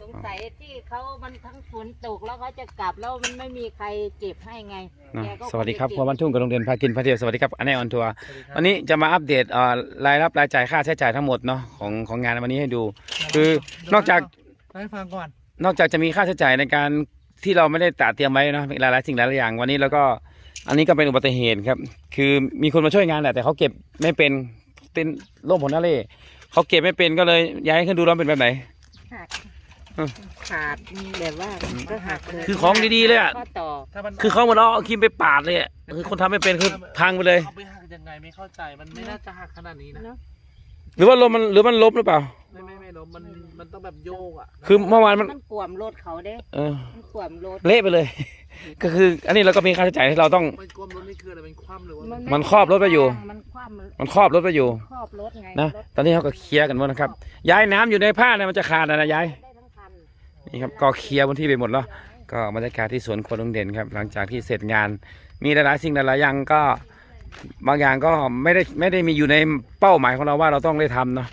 สงสัยที่เขามันทั้งฝนตกแล้วเขาจะกลับแล้วมันไม่มีใครเก็บให้ไงเนอะแกก็สวัสดีครับงคจะรัวเก็บ้านทุ่งกับโรงเรียนพากินพาเที่ยวสวัสดีครับอันนี้ออนทัวร์วันนี้จะมาอัปเดตเอ่อรายรับรายจ่ายค่าใช้จ่ายทั้งหมดเนาะของของงานวันนี้ให้ดู คือนอกจาก เล่าให้ฟังก่อน นอกจากจะมีค่าใช้จ่ายในการที่เราไม่ได้ตระเตรียมไว้เนาะหลายๆสิ่งหลายๆอย่างวันนี้แล้วก็อันนี้ก็เป็นอุบัติเหตุครับ คือมีคนมาช่วยงานแหละแต่เขาเก็บไม่เป็นเป็นร่มผลนาเล่เขาเก็บไม่เป็นก็เลยย้ายขึ้นดูแล้วเป็นแบบไหนหักอืม ขาดแบบว่ามันก็หักเลยคือของดีๆเลยอะ ข้อต่อถ้ามันคือเขาเหมือนเอาครีมไปปาดเลยอะคือคนทำไม่เป็นคือพังไปเลย เอาไปหักยังไงไม่เข้าใจมันไม่น่าจะหักขนาดนี้นะเนอะหรือว่าลมมันหรือมันลบหรือเปล่า ไม่ไม่ไม่ล้มมันมันต้องแบบโยกอะคือเมื่อวานมัน มันกวมรถเขาเด้ เออ มันกวมรถ เละไปเลย ก็คือ อันนี้เราก็มีค่าใช้จ่ายที่เราต้อง มันกลมรถนี่คืออะไรเป็นคว่ำหรือว่าไมันครอบรถไว้อยู่ มันคว่ำมันครอบรถไปอยู่ ครอบรถไงนะ รถตอนนี้เขาก็เคลียร์กันหมดนะครับ ย้ายน้ำอยู่ในผ้าเนี่ยมันจะขาดนะนะย้าย ได้ทั้งคั นี่ครับก็เคลียร์พื้นที่ไปหมดแล้ว ก็บรรยากาศที่สวนครัวลุงเด่นครับ หลังจากที่เสร็จงาน มีหลายๆสิ่งหลายๆอย่างก็บางอย่างก็ไม่ได้ไม่ได้มีอยู่ในเป้าหมายของเราว่าเราต้องได้ทำเนาะ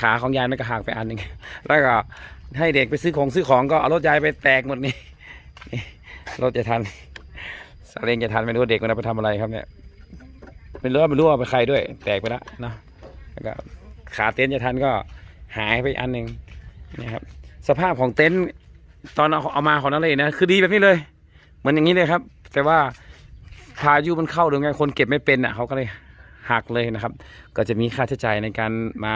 ขาของยายมันก็หักไปอันหนึ่งแล้วก็ให้เด็กไปซื้อของซื้อของก็เอารถยายไปแตกหมดนี่รถจะทันสาเล้งจะทันไม่รู้เด็กมันไปทำอะไรครับเนี่ยไม่รู้ว่าไม่รู้ว่าเอาไปใครด้วย แตกไปแล้วเนาะแล้วก็ขาเต็นท์จะทันก็หายไปอันหนึ่งนี่ครับ สภาพของเต็นท์ตอนเอาเอามาของนั่นเลยนะคือดีแบบนี้เลย เหมือนอย่างนี้เลยครับ แต่ว่าพายุมันเข้าหรือไงคนเก็บไม่เป็นอะเขาก็เลยหักเลยนะครับ ก็จะมีค่าใช้จ่ายในการมา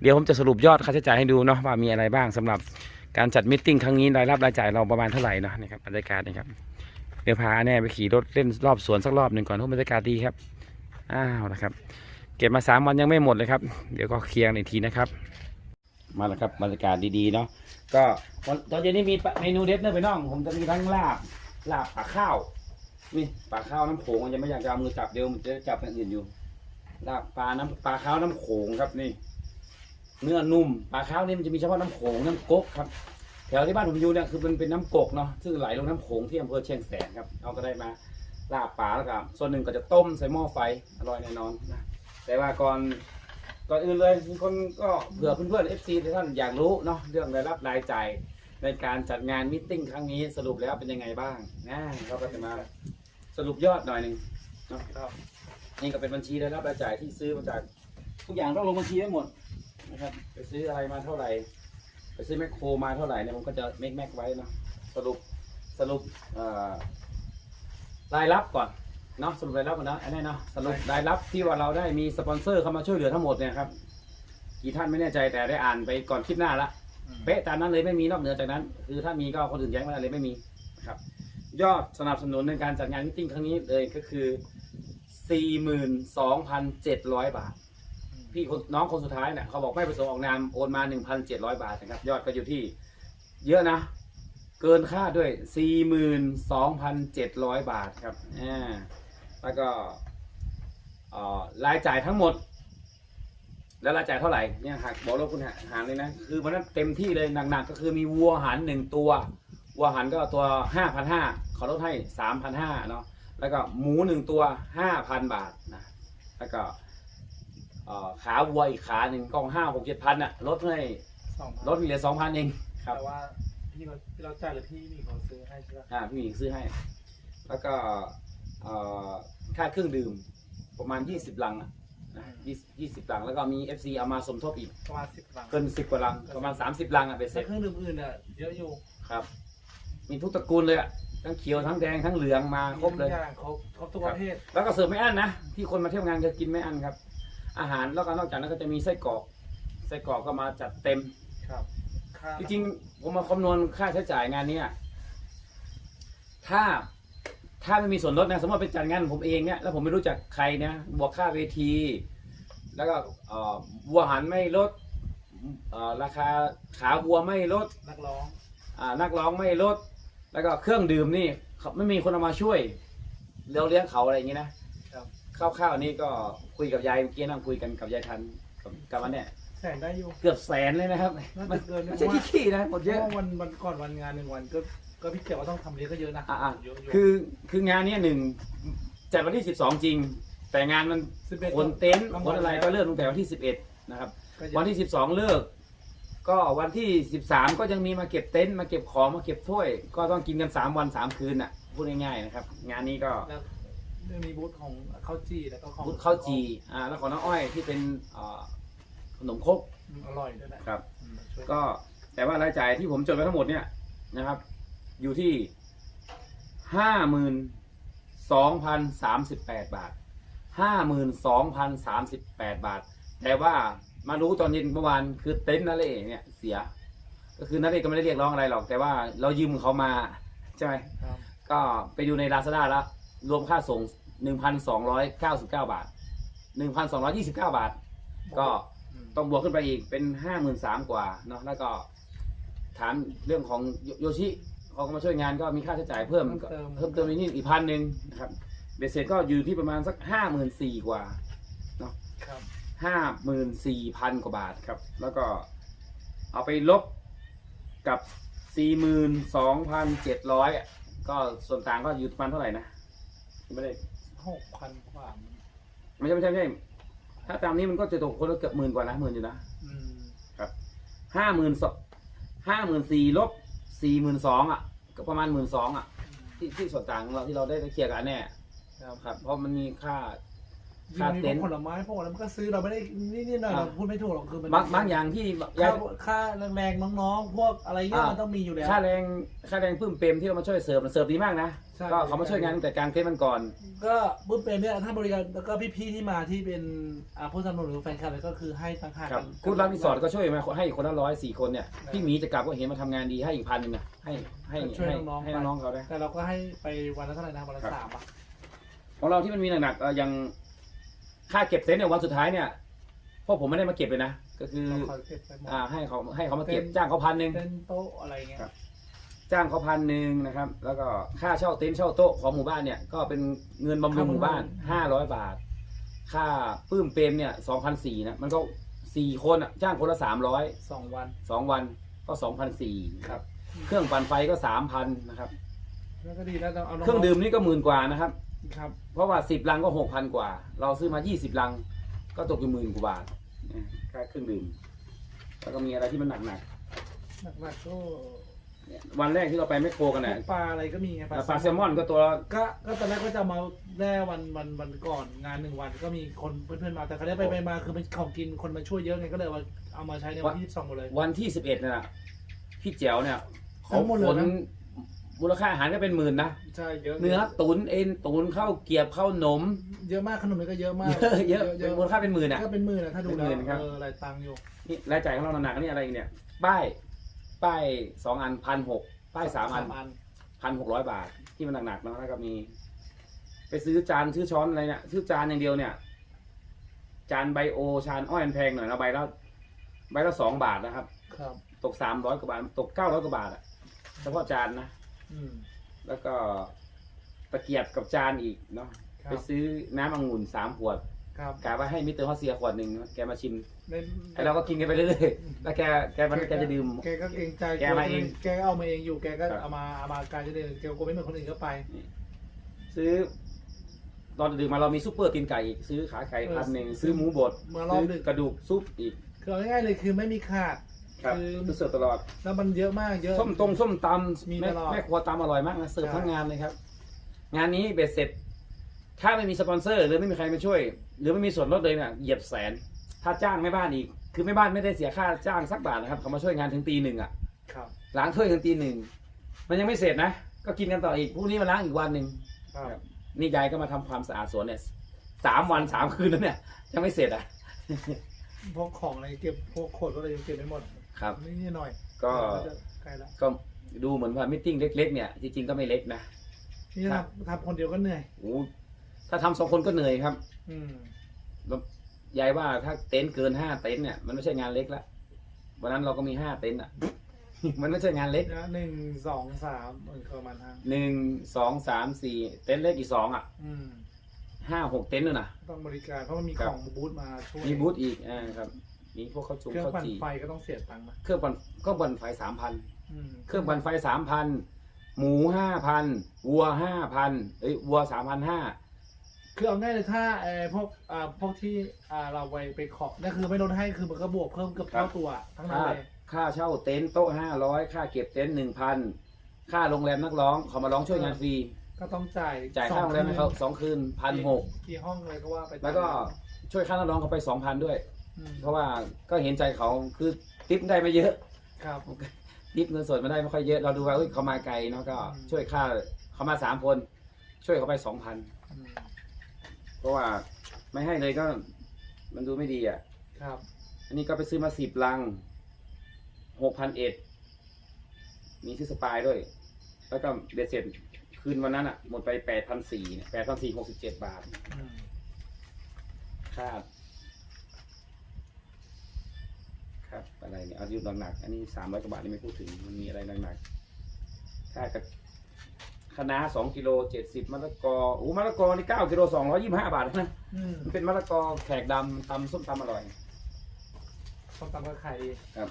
เดี๋ยวผมจะสรุปยอดค่าใช้จ่ายให้ดูเนาะว่ามีอะไรบ้างสำหรับการจัดมิทติ้งครั้งนี้รายรับรายจ่ายเราประมาณเท่าไหร่เนาะนี่ครับบรรยากาศนี่ครับเดี๋ยวพาแน่ไปขี่รถเล่นรอบสวนสักรอบหนึ่งก่อนเพราะบรรยากาศดีครับอ้าวนะครับ เก็บมาสามวันยังไม่หมดเลยครับ เดี๋ยวก็เคลียร์อีกทีนะครับ มาแล้วครับบรรยากาศดีๆเนาะก็ตอนเย็นนี้มีเมนูเด็ดเนอะไปน้อง ผมจะมีทั้งลาบลาบปลาข้าวนี่ปลาข้าวน้ำโขงยังไม่อยากจะเอามือจับเดี๋ยวมันจะจับอย่างอื่นอยู่ลาบปลาน้ำปลาข้าวน้ำโขงครับนี่ เนื้อนุ่มปลาข้าวนี่มันจะมีเฉพาะน้ำโขงน้ำกกครับแถวที่บ้านผมอยู่เนี่ยคือมันเป็นน้ำกกเนาะซึ่งไหลลงน้ำโขงที่อำเภอเชียงแสนครับเอาก็ได้มาลาบปลาแล้วก็ส่วนหนึ่งก็จะต้มใส่หม้อไฟอร่อยแน่นอนนะแต่ว่าก่อน ก่อนอื่นเลยมีคนก็เผื่อเพื่อนๆเอฟซีท่านอยากรู้เนาะเรื่องรายรับรายจ่ายในการจัดงานมิทติ้งครั้งนี้สรุปแล้วเป็นยังไงบ้างนะเราก็จะมาสรุปยอดหน่อยหนึ่งเนาะครับนี่ก็เป็นบัญชีรายรับรายจ่ายที่ซื้อมาจากทุกอย่างต้องลงบัญชีให้หมดนะครับไปซื้ออะไรมาเท่าไหร่ ไปซื้อแมคโครมาเท่าไหร่เนี่ยผมก็จะเมคแมคไว้เนาะสรุปสรุปรายรับก่อน เนาะสรุปรายรับก่อนนะอันนี้เนาะสรุปรายรับที่ว่าเราได้มีสปอนเซอร์เข้ามาช่วยเหลือทั้งหมดเนี่ยครับกี่ท่านไม่แน่ใจแต่ได้อ่านไปก่อนคลิปหน้าละเป๊ะตามนั้นเลยไม่มีนอกเหนือจากนั้น คือถ้ามีก็คนอื่นแย้งไม่ได้เลยไม่มีนะครับ ยอดสนับสนุนในการจัดงานมิทติ้งครั้งนี้เลยก็คือ 42,700 บาท พี่คนน้องคนสุดท้ายเนี่ยเขาบอกไม่ประสงค์ออกนามโอนมา 1,700 บาทนะครับ ยอดก็อยู่ที่เยอะนะ เกินค่าด้วย 42,700 บาทครับอ่า แล้วก็เอ่อรายจ่ายทั้งหมด แล้วรายจ่ายเท่าไหร่เนี่ยหักบอกแล้วคุณหาหารเลยนะคือวันนั้นเต็มที่เลยหนักๆก็คือมีวัวหันหนึ่งตัว วัวหันก็ตัว5,500เขาลดให้3,500เนาะแล้วก็หมูหนึ่งตัว5,000บาทนะแล้วก็เอ่อขาวัวอีกขาหนึ่งกองห้าหกเจ็ดพันอะลดให้สองลดเหลือสองพันเองครับแต่ว่าพี่เราพี่เราจ่ายหรือพี่มีคนซื้อให้ใช่ไหมอ่าพี่หญิงซื้อให้ แล้วก็เอ่อ ค่าเครื่องดื่มประมาณยี่สิบลังอะนะยี่ยี่สิบลัง แล้วก็มี FC เอามาสมทบอีกประมาณสิบหลังเกินสิบกว่าลัง ประมาณสามสิบลังอะเป็นเสแต่ร็จเครื่องดื่มอื่นเนี่ยเยอะอยู่ครับ มีทุกตระกูลเลยอะทั้งเขียวทั้งแดงทั้งเหลืองมาครบเลย มีทุกอย่างครบครบทุกประเภทแล้วก็เสิร์ฟไม่อั้นนะ ที่คนมาเที่ยวงานจะกินไม่อั้นครับ อาหารแล้วก็นอกจากนั้นก็จะมีไส้กรอกไส้กรอกก็มาจัดเต็ม ครับค่าจริงๆผมมาคำนวณค่าใช้จ่ายงานเนี้ยถ้า ถ้าไม่มีส่วนลดนะ สมมติว่าเป็นจัดงานผมเองเนี่ยแล้วผมไม่รู้จักใครนะบวกค่าเวที แล้วก็เอ่อวัวหันไม่ลดเอ่อราคาขาวัวไม่ลดนักร้อง อ่านักร้องไม่ลด แล้วก็เครื่องดื่มนี่เขาไม่มีคนเอามาช่วยเราเลี้ยงเขาอะไรอย่างงี้นะครับ คร่าวๆนี่ก็คุยกับยายเมื่อกี้นั่งคุยกันกับยายทันกับกับวันเนี้ยแสนได้อยู่ เกือบแสนเลยนะครับน่ามันจะเกินนะ ไม่ใช่ขี้ๆนะหมดเพเยอะราะว่าวันวันก่อนวันงานหนึ่งวันก็ ก็พี่เกี่ยวว่าต้องทำเยอะก็เยอะนะอะเยอะอยู่คือคืองานเนี้ยหนึ่งจัดวันที่สิบสองจริง แต่งานมันสิบเอ็ดขนเต็นท์ขนอะไรก็เริ่มตั้งแต่วันที่สิบเอ็ดนะครับก็เยอะวันที่สิบสองเลิก ก็วันที่สิบสามก็ยังมีมาเก็บเต็นท์มาเก็บของมาเก็บถ้วย ก็ต้องกินกันสามวันสามคืนอะพูดง่ายๆนะครับ งานนี้ก็แล้วจะมีบูธของข้าวจีแล้วก็ของบุญข้าวจีอ่าแล้วของน้องอ้อยที่เป็นเอ่อขนมครกอืมอร่อยด้วยนะครับ อืมช่วยก็แต่ว่ารายจ่ายที่ผมจดไว้ทั้งหมดเนี่ยนะครับ อยู่ที่ห้าหมื่นสองพันสามสิบแปดบาทห้าหมื่นสองพันสามสิบแปดบาท แต่ว่ามารู้ตอนเย็นเมื่อวานคือเต็นท์นั่นเองเนี่ยเสีย ก็คือนั่นเองก็ไม่ได้เรียกร้องอะไรหรอก แต่ว่าเรายืมเขามาใช่ไหมครับก็ไปดูในลาซาด้าแล้วรวมค่าส่งหนึ่งพันสองร้อยเก้าสิบเก้าบาทหนึ่งพันสองร้อยี่สิบเก้าบาท ก็อืมต้องบวกขึ้นไปอีกเป็นห้าหมื่นสามกว่าเนาะแล้วก็ถามเรื่องของโยโยชิ เขาก็มาช่วยงานก็มีค่าใช้จ่ายเพิ่มก็เพิ่มเติมอีกนิดอีกพันหนึ่งนะครับเบสเสร็จก็อยู่ที่ประมาณสักห้าหมื่นสี่กว่า ครับ ห้าหมื่นสี่พันกว่าบาทครับ แล้วก็เอาไปลบกับสี่หมื่นสองพันเจ็ดร้อยก็ส่วนต่างก็อยู่ประมาณเท่าไหร่นะไม่ได้หกพันกว่าไม่ใช่ไม่ใช่ไม่ใช่ถ้าตามนี้มันก็จะตกคนละเกือบหมื่นกว่านะหมื่นอยู่นะอืม ห้าหมื่นสห้าหมื่นสี่ลบ สี่หมื่นสองอะ ก็ประมาณหมื่นสองอะ ที่ที่ส่วนต่างของเราที่เราได้เคลียร์กันแน่ครับครับ เพราะมันมีค่า ยิ่ค่างมีเต็พวนกท์ ผลไม้พวกอะไรมันก็ซื้อเราไม่ได้นี่ๆหน่อยๆอ่าเราพูดไม่ถูกหรอกคือมันบางบางอย่างที่ยาค่ายค่าแรงๆน้องๆ พวกอะไรเงี้ยอ่ามัมันต้องมีอยู่แล้ว ค่าแรงค่าแรงพึ่มเปรมที่เรามาช่วยเสิร์ฟมันเสิร์ฟดีมากนะใช่ ก็เขามาช่วยงานตั้งแต่กลางเต็นท์มันก่อน ก็บุญเป็นเนี่ยถ้าบริการแล้วก็พี่ๆที่มาที่เป็นอ่าผู้สนับสนุนหรือแฟนคลับก็คือให้ต่างหากครับกันคุณรับรีสอร์ทก็ช่วยมาให้คนละร้อยสี่คนเนี่ยครับพี่หมีจะกลับก็เห็นมาทำงานดีให้อีกพันหนึ่งนะให้ให้ช่วยให้น้องๆให้ไปน้องๆเขาได้แต่เราก็ให้ไปวันละเท่าไหร่นะวันละครับสามอะของเราที่มันมีหนักๆเอ่ออย่าง ค่าเก็บเต็นท์เนี่ยวันสุดท้ายเนี่ยพวกผมไม่ได้มาเก็บเลยนะก็คือเราคอยเก็บไปหมดอ่าให้เขาให้เขามาเก็บเต็นท์จ้างเขาพันหนึ่งเป็นโต๊ะอะไรเงี้ย ครับ จ้างเขาพันหนึ่งนะครับ แล้วก็ค่าเช่าเต็นท์เช่าโต๊ะของหมู่บ้านเนี่ยก็เป็นเงินบำรุงหมู่บ้านห้าร้อยบาท ค่าปื้มเปรมเนี่ยสองพันสี่นะมันก็สี่คนอะจ้างคนละสามร้อย สองวัน สองวันก็สองพันสี่ครับ เครื่องปั่นไฟก็สามพันนะครับ แล้วก็ดีแล้วเราเอาน้เครื่องดื่มนี่ก็หมื่นกว่านะครับ ครับ เพราะว่าสิบลังก็หกพันกว่า เราซื้อมายี่สิบลัง ก็ตกอยู่หมื่นกว่าบาทนะค่าเครื่องดื่มแล้วก็มีอะไรที่มันหนักหนักๆก็ๆเนี่ยวันแรกที่เราไปแมคโครกันพวน่ะกปลาอะไรก็มีไงปลาแซลมอนก็ตัวละก็ก็ตอนแรกก็จะมาแร่วันวันวันก่อนงานหนึ่งวันก็มีคนเพื่อนๆมาแต่คราวนี้ไปไปมาคือเป็นของกินคนมาช่วยเยอะไงก็เลยเอาเอามาใช้ในวันที่สองหมดเลย วันที่สิบเอ็ดน่ะพี่แจ๋วเนี่ยทั้เขางหมดเลยขนนะ มูลค่าอาหารก็เป็นหมื่นนะใช่เยอะเนื้อตุ๋นเอ็นตุ๋นข้าวเกรียบข้าวหนม เยอะมากขนมนี่ก็เยอะมากเยอะเยอะเป็นมูลค่าเป็นหมื่นอะก็เป็นหมื่นอะถ้าดูเป็นหมื่แล้วนครับเออหลายตังค์อยู่นี่รายจ่ายของเราหนักๆนี่อะไรอีกเนี่ยป้ายป้ายสองอันพันหกป้ายสามอันอันพันหกร้อยบาทที่มันหนักๆเนาะแล้วก็มี ไปซื้อจานซื้อช้อนอะไรเนี่ยซื้อจานอย่างเดียวเนี่ย จานไบโอชานอ้อยมันแพงหน่อยนะใบละใบละสองบาทนะครับ ครับ ตกสามร้อยกว่าบาทตกเก้าร้อยกว่าบาทอะเฉพาะจานนะ อืม แล้วก็ตะเกียบกับจานอีกเนาะครัไปบซื้อน้ำองุ่นสามขวดครับกะว่าให้มิสเตอร์ฮอสเซียขวดหนึ่งแกมาชิมในไอเราก็กินกันไปเรื่อยๆแล้วแกแกมันแกจะดื่ม แกก็เกรงใจแกมาเอง แกก็เอามาเองอยู่ แกก็ครับเอามาเอามาการจะเดินแกก็ไม่เหมือนคนอื่นก็ไป ซื้อ ตอนดื่มมาเรามีซุปเปอร์ตีนไก่อีกซื้อขาไก่เออพันหนึ่งซื้อหมูบดมารอบซื้อดึก กระดูกซุปอีก คือเอาง่ายๆเลยคือไม่มีขาด ครับคือคือเสิร์ฟตลอดแล้วมันเยอะมากเยอะ ส้มตรงส้มตำมีแม่ตลอด แม่ครัวตำอร่อยมากนะเสิร์ฟใช่ทั้งงานเลยครับ งานนี้เบ็ดเสร็จ ถ้าไม่มีสปอนเซอร์ หรือไม่มีใครมาช่วย หรือไม่มีส่วนลดเลยเนี่ยเหยียบแสน ถ้าจ้างแม่บ้านอีก คือแม่บ้านไม่ได้เสียค่าจ้างสักบาทนะครับเขามาช่วยงานถึงตีหนึ่งอะ ครับล้างถ้วยถึงตีหนึ่งมันยังไม่เสร็จนะ ก็กินกันต่ออีกพรุ่งนี้มาล้างอีกวันหนึ่งครับ นี่ยายก็มาทำความสะอาดสวนเนี่ยสามวันสามคืนแล้วเนี่ยยังไม่เสร็จอะ พวกของอะไรเก็บพวกขวดอะไรยังเก็บไม่หมด ครับนี่หน่อยก็ จะใกล้ละก็ดูเหมือนว่ามิ팅เล็ก ๆ เนี่ยจริงๆก็ไม่เล็กนะ นี่ครับ ทำทำคนเดียวก็เหนื่อย โอ้ถ้าทำสองคนก็เหนื่อยครับอืมยายว่าถ้าเต็นท์เกินห้าเต็นท์เนี่ยมันไม่ใช่งานเล็กละวันนั้นเราก็มีห้าเต็นท์อะ มันไม่ใช่งานเล็กนะหนึ่งสองสามเออประมาณห้าหนึ่งสองสามสี่เต็นท์เล็กอีกสองอะอืมห้าหกเต็นท์นู่นน่ะต้องบริการเพราะมันมีครัขบ องบูธมาช่วยมีบูธอีกอ่าครับ มีพวกข้าวจุงเครื่องข้าวปั่นจีไฟก็ต้องเสียตังค์นะเครื่องปั่นเครื่องปั่นไฟสามพันอืมเครื่องปั่นไฟสามพันหมูห้าพันวัวห้าพันเอ้ยวัวสามพันห้าคือเอาง่ายเลยถ้าเออพวกอ่าพวกที่อ่าเราไปไปขอนั่นคือไม่ลดให้คือมันก็บวกเพิ่มเกือบเท่าตัวทั้งนั้นเลยค่าเช่าเต็นท์โต๊ะห้าร้อยค่าเก็บเต็นท์หนึ่งพันค่าโรงแรมนักร้องเขามาร้องช่วยงานฟรีก็ต้องจ่ายจ่ายค่าโรงแรมให้เขาสองคืนพันหก กี่ห้องอะไรก็ว่าไปแล้วก็ช่วยค่านักร้องเขาไปสองพันด้วยอืม เพราะว่าก็เห็นใจเขาคือทิปได้ไม่เยอะครับทิปเงินสดมาได้ไม่ค่อยเยอะเราดูว่าเอ้ยเขามาไกลเนาะก็ อืม ช่วยค่าเขามาสามคน ช่วยเขาไปสองพันอืมเพราะว่าไม่ให้เลยก็มันดูไม่ดีอะ ครับอันนี้ก็ไปซื้อมาสิบลังหกพันเอ็ดมีซื้อสปายด้วย แล้วก็เบ็ดเสร็จคืนวันนั้นอะ หมดไปแปดพันสี่เนี่ยแปดพันสี่หกสิบเจ็ดบาท อืมค่า ครับอะไรเนี่ยเอายุหนักๆอันนี้สามร้อยกว่าบาทนี่ไม่พูดถึงมันมีอะไรหนักๆค่ากับคะน้าสองกิโลเจ็ดสิบมะละกอโอ้มะละกอนี่เก้ากิโลสองร้อยยี่สิบห้าบาทนะอืมมันเป็นมะละกอแขกดำตำส้มตำอร่อยต้องตำกับไข่ดีครับ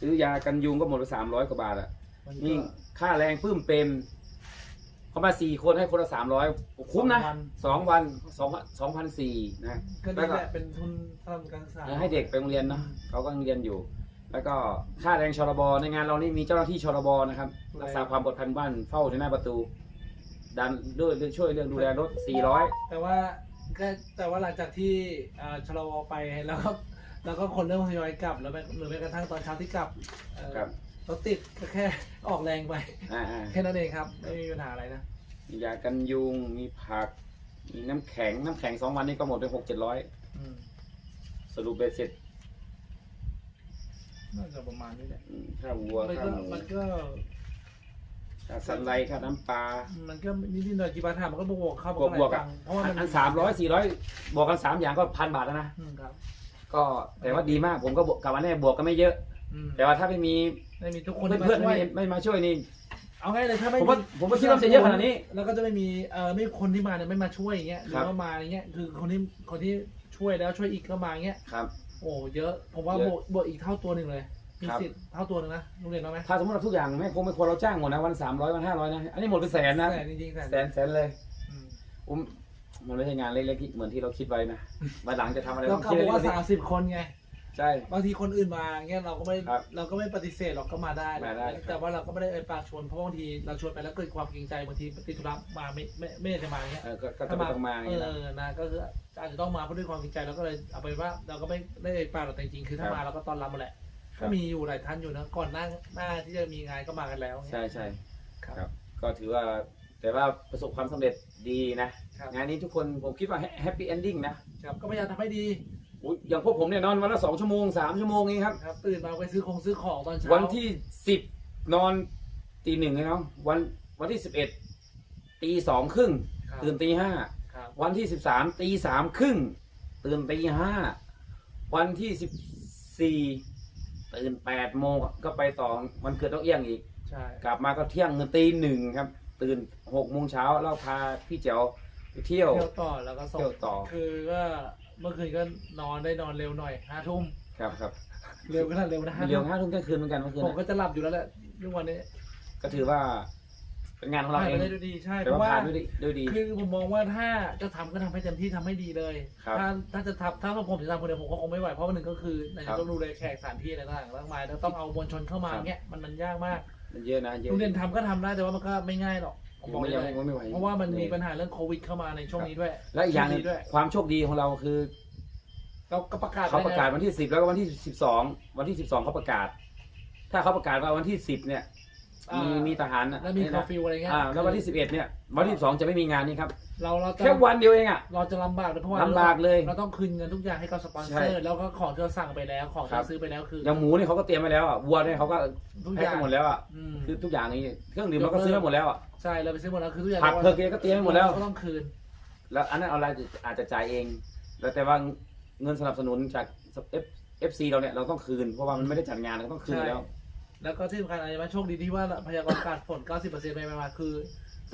ซื้อยากันยุงก็หมดไปสามร้อยกว่าบาทอะมันก็นี่ค่าแรงปื้มเปรม เขามาสี่คนให้คนละสามร้อยคุ้มนะสองวันสองสองพันสี่นะก็นี่แหละเป็นทุนสำหรับการศึกษาให้เด็กไปโรงเรียนเนาะเขาก็ยังเรียนอยู่ แล้วก็ค่าแรงชรบในงานเรานี่มีเจ้าหน้าที่ชรบนะครับรักษาความปลอดภัยหมู่บ้านเฝ้าที่หน้าประตู ดันด้วยเรื่องช่วยเรื่องดูแลรถ400แต่ว่าก็แต่ว่าหลังจากที่อ่าชะลอไปแล้วก็แล้วก็คนเริ่มทยอยกลับแล้วแม้หรือแม้กระทั่งตอนเช้าที่กลับเอ่อครับ รถติดก็แค่ออกแรงไปอ่าอ่าแค่นั้นเองครับไม่มีปัญหาอะไรนะมียากันยุง มีผัก มีน้ำแข็ง น้ำแข็งสองวันนี้ก็หมดไปหกเจ็ดร้อย อืมสรุปเบ็ดเสร็จน่าจะประมาณนี้แหละอืมค่าวัวมันค่าก็หมูมันก็ ค่าสันไลค่าน้ำปลา มันก็นิดๆหน่อยๆกี่บาทถามมันก็บวกเข้าบวกบวกกัอะนเพราะว่ามันอันสามร้อยสี่ร้อยบวกกันสามอย่างก็พันบาทแล้วนะ อืมครับ ก็แต่ว่าดีมากผมก็บวกกับวันนี้บวกก็ไม่เยอะ อืมแต่ว่าถ้าไม่มี ไม่มีทุกคนเพื่อนที่เพื่อนมาช่วย ไม่ไม่มาช่วยนี่ เอาง่ายเลยถ้าไม่ผมว่าผมว่าคิดว่าจะเยอะขนาดนี้แล้วก็จะไม่มีเอ่อไม่มีคนที่มาเนี่ยไม่มาช่วยอย่างเงี้ยหรืครัอบว่ามาอย่างเงี้ยคือคนที่คนที่ช่วยแล้วช่วยอีกก็มาอย่างเงี้ยครับ โอ้เยอะผมว่าเยอะบวกบวกอีกเท่าตัวหนึ่งเลยมีครับ สิทธิ์เท่าตัวหนึ่งนะโรงเรียนเราไหมถ้าสมมติเราทุกอย่างไม่คงไม่ควรเราจ้างหมดนะวันสามร้อยวันห้าร้อยนะ อันนี้หมดเป็นแสนนะ แต่จริงๆแต่แสนแสนเลยอืมอุ้มมันไม่ใช่งานเล็กๆที่เหมือนที่เราคิดไว้นะมาหลังจะทำอะไรเราต้องก็คิดบอกว่าเล็กสามสิบคนไงๆ ใช่ บางทีคนอื่นมาเงี้ยเราก็ไม่ครับเราก็ไม่ปฏิเสธหรอกก็มาได้มาได้ครับ แต่ว่าเราก็ไม่ได้เอ่ยปากชวนเพราะบางทีเราชวนไปแล้วเกิดความเกรงใจบางทีติดธุระมาไม่ไม่ไม่ได้จะมาเงี้ยเออก็ก็จะไม่ต้องมาอย่างเอนี้นะ อนะก็คืออาจจะต้องมาเพราะด้วยความเกรงใจเราก็เลยเอาไปนว่าเราก็ไม่ได้เอ่ยปากหรอกแต่จริงๆคือถ้าครับ มาเราก็ต้อนรับมาแหละครัก็บมีอยู่หลายท่านอยู่นะก่อนหน้าหน้าที่จะมีงานก็มากันแล้วใช่ใช่ครับครับ ก็ถือว่าแต่ว่าประสบความสำเร็จดีนะ ครับงานนี้ทุกคนผมคิดว่าแฮปปี้เอนดิ้งนะ ครับก็พยายามทำให้ดี อุ๊ยอย่างพวกผมเนี่ยนอนวันละสองชั่วโมงสามชั่วโมงเองครับ ครับตื่นมาไปซื้อของซื้อของตอนเช้าวันที่สิบนอนตีหนึ่งเลยเนาะวันวันที่สิบเอ็ดตีสองครึ่งครับตื่นตีห้าครับวันที่สิบสามตีสามครึ่งตื่นตีห้าวันที่สิบสี่ตื่นแปดโมงก็ไปต่อวันเกิดต้องเอี้ยงอีก ใช่กลับมาก็เที่ยงเงินตีหนึ่งครับ ตื่นหกโมงเช้าแล้วพาพี่เจ๋วไปเที่ยว เที่ยวต่อแล้วก็ส่งเที่ยวต่อ คือก็ เมื่อคืนก็นอนได้นอนเร็วหน่อยห้าทุ่มครับครับเร็วก็น่าเร็วนะห้าเดี๋ยวทุ่มห้าทุ่มเที่ยงคืนเหมือนกันเมื่อคืนผมก็นะจะหลับอยู่แล้วแหละทุกวันนี้ก็ถือว่าเป็นงานของเราผ่านเอไปงได้ด้วยดีใช่แต่เพว่าราะว่า ผ่านด้วยดีด้วยดี คือผมมองว่าถ้าจะทำก็ทำให้เต็มที่ทำให้ดีเลย ครับถ้าถ้าจะทำถ้าผมจะทำคนเดียวผมก็คงไม่ไหวเพราะวันหนึ่งก็คือไหนครับจะต้องดูแลแขกสถานที่อะไรต่างๆมากมายแล้วต้องเอามวลชนเข้ามาครับ เงี้ยมันมันยากมากมันเยอะนะเยอะโรงเรียนทำก็ทำได้แต่ว่ามันก็ไม่ง่ายหรอก ผมบอกไม่เลยังยไม่ไหวเพราะว่ามันมีปัญหาเรื่องโควิดเข้ามาในช่วงนี้ด้วยและอีกอย่างหนึ่งโชคดีด้วยความโชคดีของเราคือ เราก็ประกาศเขาประกาศไว้ไงวันที่สิบแล้วก็วันที่สิบสองวันที่สิบสองเขาประกาศ ถ้าเขาประกาศว่าวันที่สิบเนี่ยอ่ามีมีมีทหารนะแล้วมีเคอร์ฟิวอะไรเงี้ยอ่าแล้ววันที่สิบเอ็ดเนี่ยวันที่สิบสองจะไม่มีงานนี่ครับเราเราจะแค่วันเดียวเองอะเราจะลำบากเลยเพราะว่าลำบากเลย เราต้องคืนเงินทุกอย่างให้กับสปอนเซอใช่ร์แล้วก็ของที่เราสั่งไปแล้วของที่ครับเราซื้อไปแล้วคือ อย่างหมูเนี่ยเขาก็เตรียมไปแล้วอะวัวเนี่ยเขาก็ทุกอแพ็คย่างไปหมดแล้วอะอืมคือทุกอย่างนี้เครื่องดื่มเราก็ซื้อไปหมดแล้วอะ ใช่เราไปซื้อหมดแล้วคือทุกอย่างผักเพอร์เกก็เตรียมไปหมดแล้ว ก็ต้องคืน แล้วอันนั้นเอาอะไรอาจจะจ่ายเอง แล้วแต่ว่าเงินสนับสนุนจาก F F C เราเนี่ยเราต้องคืน เพราะว่ามันไม่ได้จัดงานเราต้องคืนอยู่แล้ว แล้วก็ที่สำคัญอะไรไหมโชคดีที่ว่าพยากรณ์อากาศฝน 90%ไปมาคือ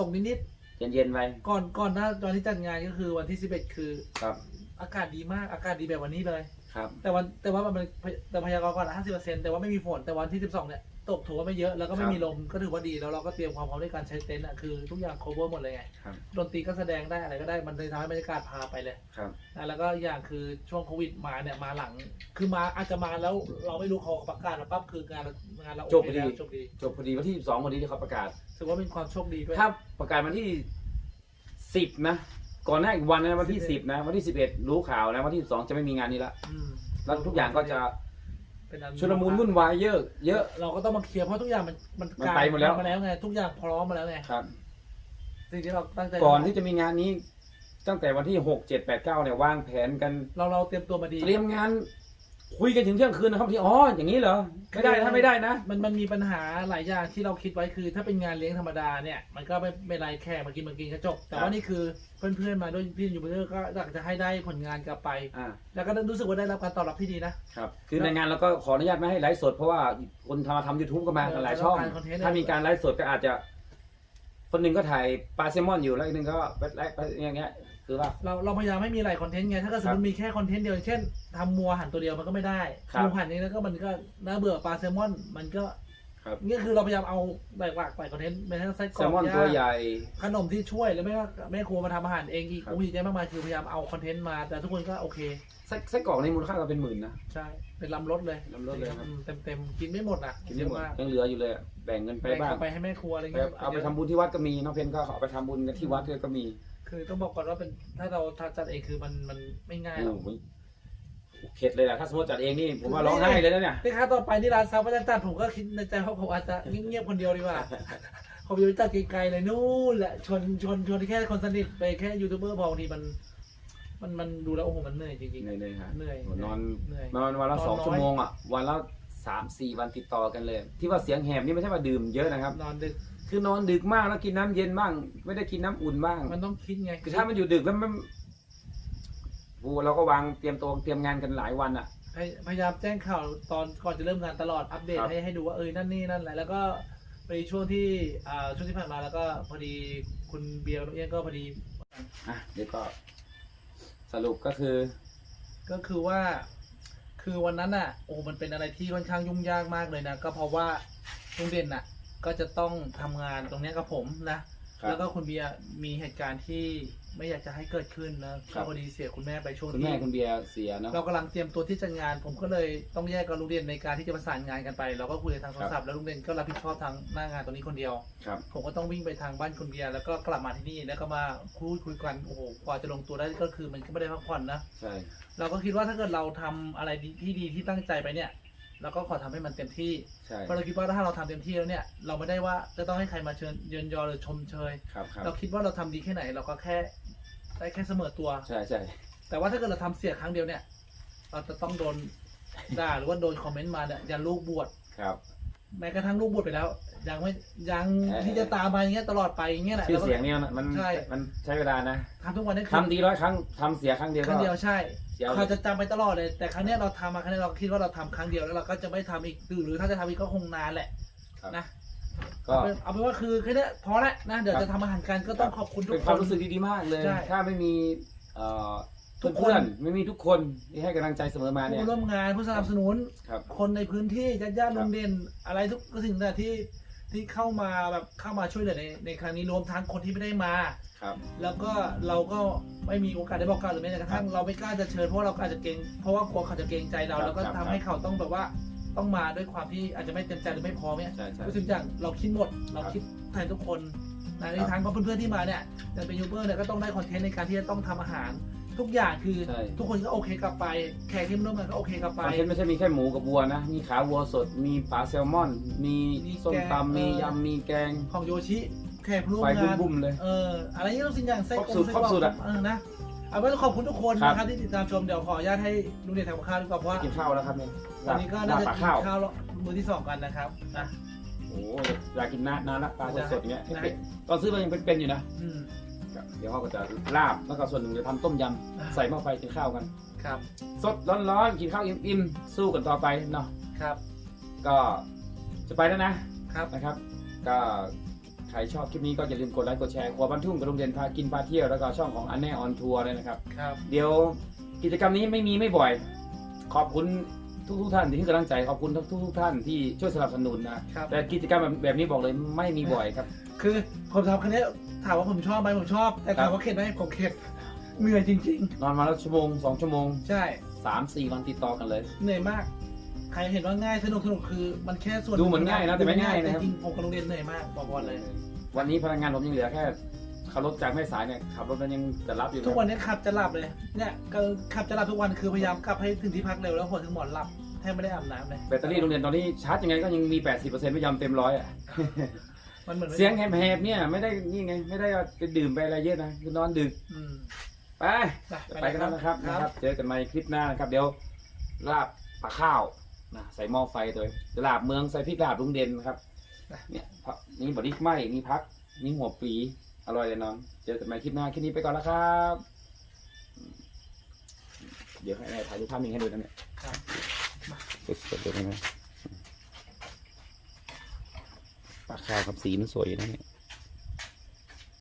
ตกนิดเย็นๆไปๆก่อนก่อนหน้าตอนที่จัดงานก็คือวันที่ 11 คือ ครับอากาศดีมากอากาศดีแบบวันนี้เลย ครับ แต่วันแต่ว่ามันแต่พยากรณ์ก่อนห้าสิบเปอร์เซ็นต์แต่ว่าไม่มีฝนแต่วันที่สิบสองเนี่ย ตกถือว่าไม่เยอะแล้วก็ไม่ครับมีลมก็ถือว่าดีแล้วเราก็เตรียมความพร้อมในการใช้เต็นท์อะคือทุกอย่าง cover หมดเลยไงครับดนตรีก็แสดงได้อะไรก็ได้มันเลยทำให้บรรยากาศพาไปเลยครับนะแล้วก็อย่างคือช่วงโควิดมาเนี่ยมาหลัง คือมาอาจจะมาแล้วเราไม่รู้เขาประกาศมาปั๊บคืองานเรางานเราจบโอพเคอดีแล้วจบดีจบพอดีวันที่12วันนี้ที่เขาประกาศถือว่าเป็นความโชคดีด้วยถ้าประกาศวันที่สิบนะ ก่อนหน้าอีกวันนะวันที่สิบนะ วันที่สิบเอ็ดรู้ข่าวนะวันที่สิบสองจะไม่มีงานนี้ละอืมแล้วทุกอย่างก็จะ เป็นอัชุลมุนวุ่นวายเยอะ เยอะ เราก็ต้องมาเคลียร์เพราะทุกอย่างมันมันมันไปหมดแล้ว มาแล้วไงทุกอย่างพร้อมมาแล้วไงครับ สิ่งที่เราตั้งใจก่อนที่จะมีงานนี้ ตั้งแต่วันที่หกเจ็ดแปดเก้าเนี่ย วางแผนกัน เราเราเตรียมตัวมาดี เตรียมงาน คุยกันถึงเที่ยงคืนนะครับที่อ๋ออย่างนี้เหรอไม่ได้ถ้าไม่ได้นะ มันมันมีปัญหาหลายอย่างที่เราคิดไว้คือ ถ้าเป็นงานเลี้ยงธรรมดาเนี่ยมันก็ไม่ไม่ไรแค่มากินมากินก็จบ แต่ครัว่าบนี่คือเพื่อนๆมาด้วยพี่ยูเบอร์ก็อยากจะให้ได้ผลงานกลับไป อ่าแล้วก็รู้สึกว่าได้รับการตอบรับที่ดีนะ ครับ คือในงานเราก็ขออนุญาตไม่ให้ไลฟ์สด เพราะว่าคนทำทำยูทูบก็มากันหลายช่อง เออแล้วการคอนเทนต์ ถ้ามีการไลฟ์สดก็อาจจะ คนหนึ่งก็ถ่ายปลาแซลมอนอยู่แล้วอีกหนึ่งก็ไปไลฟ์ไปอย่างเงี้ย คือว่า เราเราพยายามไม่มีหลายคอนเทนต์ไง ถ้าเกิดสมมติมีแค่คอนเทนต์เดียวอย่างเช่นทำมัวหันตัวเดียวมันก็ไม่ได้ครับมัวหันนี้แล้วก็มันก็น่าเบื่อปลาแซลมอน มันก็ครับนี่คือเราพยายามเอาหลากหลากหลายคอนเทนต์ไม่ใช่ไส้กแซรอลกมอนย่างตัวใหญ่ ขนมที่ช่วยแล้วไม่ว่าแม่ครัวมาทำอาหารเองอีกครับ โอ้ยเยอะมากมายคือพยายามเอาคอนเทนต์มา แต่ทุกคนก็โอเค ไส้ไส้กรอกในมูลค่าก็เป็นหมื่นนะ ใช่ เป็นลำรถเลยลำรถเลยครับ เต็มเต็มๆกินไม่หมดอะกินไม่หมดเยอะากยังเหลืออยู่เลยอะแบ่งเงินไปแบ่งบ้างเอาไปให้แม่ครัวอะไรไปเงี้ยเอาไปทำบุญที่วัดก็มีน้องเพนก็เอาไปทำบุญกันที่วัดก็มี คือต้องบอกก่อนว่าเป็นถ้าเราจัดเองคือมันมันไม่ง่ายหรอกโอ้โหเข็ดเลยอะถ้าสมมติจัดเองนี่ผมว่าร้องไห้เลยนะเนี่ยนี่ครับต่อไปที่ร้านซาบะจัดผมก็คิดในใจว่าผมอาจจะเงียบๆคนเดียวดีกว่า ผมจะไปจัดไกลๆเลยนู่นแหละชวนชวนชวนแค่คนสนิทไปแค่ยูทูบเบอร์พอบางทีมัน มันมันดูแล้วโอ้โหมันเหนื่อยจริงเหนื่อยเลยครับเหนื่อยโอ้นอนเหนื่อยนอนวันละนอนสองน้อย ชั่วโมงอะ วันละสามสี่วันติดต่อกันเลย ที่ว่าเสียงแหบนี่ไม่ใช่ว่าดื่มเยอะนะครับๆนอนดึก คือนอนดึกมากแล้วกินน้ำเย็นบ้าง ไม่ได้กินน้ำอุ่นบ้างมันต้องคิดไงคือถ้ามันอยู่ดึกแล้วมันโอ้เราก็วางเตรียมตัวเตรียมงานกันหลายวันอะ พยพยายามแจ้งข่าวตอนก่อนจะเริ่มงานตลอดอัปเดตครับ ให้ให้ดูว่าเออนั่นนี่นั่นแหละแล้วก็พอดีช่วงที่อ่าช่วงที่ผ่านมาแล้วก็พอดีคุณเบียร์น้องเอี้ยงก็พอดี อะเดี๋ยวก็ สรุปก็คือ ก็คือว่า คือวันนั้นอะ โอ้ มันเป็นอะไรที่ค่อนข้างยุ่งยากมากเลยนะ ก็เพราะว่าลุงเด่นอะ ก็จะต้องทำงานตรงเนี้ยกับผมนะ ครับ แล้วก็คุณเบียร์มีเหตุการณ์ที่ไม่อยากจะให้เกิดขึ้นนะครัก็บ พอดีเสียคุณแม่ไปช่วงคุณที่แม่คุณเบียร์เสียเนาะ เรากำลังเตรียมตัวที่จะงาน ผมก็เลยต้องแยกกับลุงเด่นในการที่จะประสานงานกันไป เราก็คุยกันทางโทรศัพท์แล้วลุงเด่นก็รับผิดชอบทางหน้างานตรงนี้คนเดียว ครับ ผมก็ต้องวิ่งไปทางบ้านคุณเบียร์แล้วก็กลับมาที่นี่แล้วก็มาคุยคุยกันโอ้โหกว่าจะลงตัวได้ก็คือมันก็ไม่ได้พักผ่อนนะ ใช่ เราก็คิดว่าถ้าเกิดเราทำอะไรดีที่ดีที่ตั้งใจไปเนี่ย เราก็ขอทำให้มันเต็มที่ใช่เพราะเราคิดว่าถ้าเราทำเต็มที่แล้วเนี่ย เราไม่ได้ว่าจะต้องให้ใครมาเชิญเยินยอหรือชมเชยครับครับเราคิดว่าเราทำดีแค่ไหน เราก็แค่ได้แค่เสมอตัวใช่ใช่แต่ว่าถ้าเกิดเราทำเสียครั้งเดียวเนี่ย เราจะต้องโดนด่าหรือว่าโดนคอมเมนต์มาเนี่ยยันลูกบวชครับแม้กระทั่งลูกบวชไปแล้ว ยังไม่ยังเออที่จะตามมาอย่างเงี้ยตลอดไปอย่างเงี้ยแหละชื่อราก็เสียงเนี่ยมันใช่มันใช้เวลานะทำทุกวันนี้คือทำดีร้อยครั้งทำเสียครั้งเดียวคก็รั้งเดียวใช่ เสียเขาจะจำไปตลอดเลย แต่ครั้งเนี้ยเราทำมาครั้งนี้เราคิดว่าเราทำครั้งเดียวแล้วเราก็จะไม่ทำอีกหรือหรือถ้าจะทำอีกก็คงนานแหละครับนะก็ เอาเป็นเอาเป็นว่าคือแค่เนี้ยพอละนะเดี๋ยวครับ จะทำอาหารกันก็ต้องขอบคุณทุเป็กนคความน รู้สึกดีๆมากเลย ใช่ถ้าไม่มีเอ่อทุกคน เพื่อนๆไม่มีทุกคนที่ให้กำลังใจเสมอมาเนี่ยผู้ร่วมงานผู้สนับสนุน ครับ คนในพื้นที่ญาติญาติคโรรับงเรียนอะไรทุกสิ่งเนี่ยที่ ที่เข้ามาแบบเข้ามาช่วยเหลือในในครั้งนี้รวมทั้งคนที่ไม่ได้มา ครับ แล้วก็เราก็ไม่มีโอกาสได้บอกกล่าวหรือแม้กระทั่งเราไม่กล้าจะเชิญเพราะว่าเราก็อาจจะเกรงเพราะว่ากลัวเขาจะเกรงใจเรา ครับแล้วก็ครับทำให้เขาต้องแบบว่าต้องมาด้วยความที่อาจจะไม่เต็มใจหรือไม่พร้อมเนี่ยใช่ใช่ทุกสิ่งอย่างเราคิดหมด เราครับคิดแทนทุกคนนะในครับทางของเพื่อนๆที่มาเนี่ยอย่างเป็นยูทูบเบอร์เนี่ยก็ต้องได้คอนเทนต์ในการที่จะต้องทำอาหาร ทุกอย่างคือใช่ ทุกคนก็โอเคกลับไป แขกที่มาร่วมงานก็โอเคกลับคไปอนเทนต์ไม่ใช่มีแค่หมูกับวัวนะ มีขาวัวสด มีปลาแซลมอน มีมีส้มแกงตำ มีเออ ยำ มีแกง ของโยชิแขกผู้ร่วมไฟงานบุ้มๆเลย เอออะไรอย่างเงี้ยทุกสิ่งอย่างไส้ครบกรสูตรไส้ครบกรอกสูตรอะเออนะเอาไว้ขอบคุณทุกคนครับ นะครับที่ติดตามชมเดี๋ยวขออนุญาตให้ลุงเดชทำกับข้าวดีกว่าเพราะว่ากินข้าวแล้วครับเนี่ยตอนนี้ก็ลาน่าบจะปลากินข้าว ข้าวแล้วมือที่สองกันนะครับนะโอ้โหอยากกินนานนานละปลาสดๆอย่างเงี้ยได้ตอนซื้อมายังเป็นๆอยู่นะ อืมเดี๋ยวเขาก็จะลาบแล้วก็ส่วนหนึ่งจะทำต้มยอ่าำใส่หม้อไฟกินข้าวกัน ครับ สดร้อนๆกินข้าวอิ่มๆสู้กันต่อไปเนาะครับ ก็จะไปแล้วนะครับนะครับ ก็ใครชอบคลิปนี้ก็อย่าลืมกดไลค์กดแชร์ครัวบ้านทุ่งกับโรงเรียนพากินพาเที่ยวแล้วก็ช่องของอันแน่ออนทัวร์เลยนะครับ ครับ เดี๋ยวกิจกรรมนี้ไม่มีไม่บ่อย ขอบคุณทุกทุกๆท่านที่ให้กำลังใจขอบคุณทุกทุกๆท่านที่ช่วยสนับสนุนนะครับ แต่กิจกรรมแบบแบบนี้บอกเลยไม่มีบ่อยครับ คือผมทำครั้งนี้ถามว่าผมชอบไหมผมชอบ แต่ถามว่าเข็ดไหมผมเข็ดเหนื่อยจริง นอนมาแล้วชั่วโมงสองชั่วโมงๆ ใช่ สามสี่วันติดต่อกันเลย เหนื่อยมาก ใครเห็นว่าง่ายสนุกสนุกคือมันแค่ส่วนดูเหมือนง่ายนะแต่ไม่ง่ายนะครับ จริงๆผมกับโรงเรียนเหนื่อยมากบอกก่อนเลย วันนี้พนักงานผมยังเหลือแค่ขับรถจากแม่สายเนี่ยขับรถนั้นยังจะรับอยู่เลยทุกวันนี้ขับจะหลับเลยเนี่ยก็ขับจะหลับทุกวันคือพยายามกลับให้ถึงที่พักเร็วแล้วหัวถึงหมอนหลับแทบไม่ได้อาบน้ำเลยแบตเตอรี่โรงเรียนตอนนี้ชาร์จยังไงก็ยังมี 80%ไม่ยอมเต็มร้อยอะ มันเหมือนไม่เสียงแหบๆเนี่ยไม่ได้นี่ไง ไม่ได้ว่าไปดื่มไปอะไรเยอะนะคือนอนดึกอืมไปไปจะไปกันแล้วนะครับครับนะครับ เจอกันใหม่คลิปหน้านะครับ เดี๋ยวลาบปลาข้าวนะใส่หม้อไฟตัวจะลาบเมืองใส่พริกลาบลุงเด่นนะครับเนี่ยพักนี่บอดี้ไหมนี่พักนี่หัวปลีอร่อยเลยน้องเจอกันใหม่คลิปหน้าคลิปนี้ไปก่อนแล้วครับ เดี๋ยวให้แม่ถ่ายรูปภาพนี้ให้ดูนะเนี่ยสดๆเลยนะ ปลาขาวกับสีมันสวยนะเนี่ย